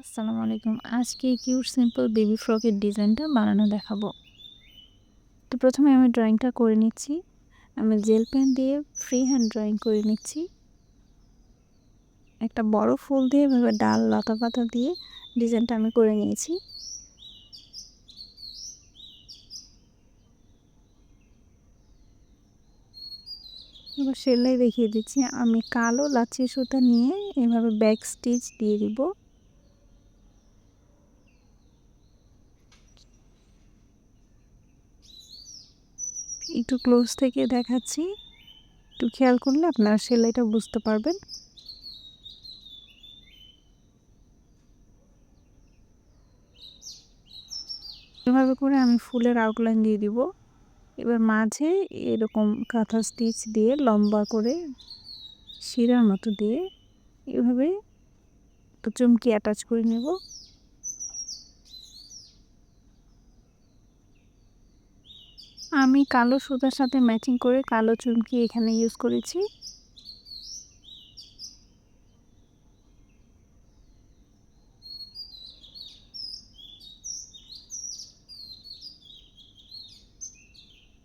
আসসালামু আলাইকুম। আজকে কিউট সিম্পল বেবি ফ্রকের ডিজাইনটা বানানো দেখাবো। তো প্রথমে আমি ড্রয়িংটা করে নিচ্ছি। আমি জেল পেন দিয়ে ফ্রি হ্যান্ড ড্রয়িং করে নিচ্ছি। একটা বড় ফুল দিয়ে এভাবে ডাল, লতা পাতা দিয়ে ডিজাইনটা আমি করে নিয়েছি। এবার সেলাই দেখিয়ে দিচ্ছি। আমি কালো লাচি সুতা নিয়ে এভাবে ব্যাক স্টিচ দিয়ে দিব। একটু ক্লোজ থেকে দেখাচ্ছি। একটু খেয়াল করলে আপনারা সেলাইটা বুঝতে পারবেন। এভাবে করে আমি ফুলের আউটলাইন দিয়ে দিব। এবার মাঝে এরকম কাঁথা স্টিচ দিয়ে লম্বা করে শিরার মতো দিয়ে এভাবে চুমকি অ্যাটাচ করে নেব। আমি কালো সুতার সাথে ম্যাচিং করে কালো চুমকি এখানে ইউজ করেছি।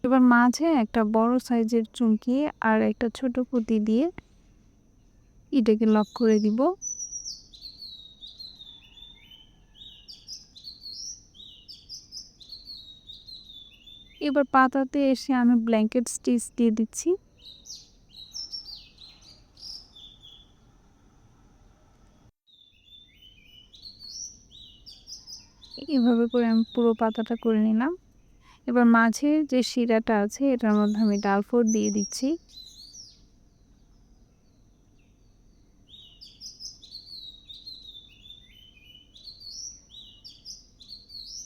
এবার মাঝে একটা বড় সাইজের চুমকি আর একটা ছোট পুঁতি দিয়ে এটাকে লক করে দিব। এবার পাতাতে এসে আমি ব্ল্যাঙ্কেট স্টিচ দিয়ে দিচ্ছি। এভাবে করে আমি পুরো পাতাটা করে নিলাম। এবার মাঝে যে শিরাটা আছে, এটার মধ্যে আমি ডাল ফোর দিয়ে দিচ্ছি।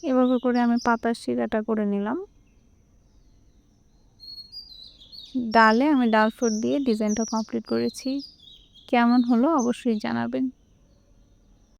এভাবে করে আমি পাতার শিরাটা করে নিলাম। ডালে আমি ডাল ফ্রুট দিয়ে ডিজাইনটা কমপ্লিট করেছি। কেমন হলো অবশ্যই জানাবেন।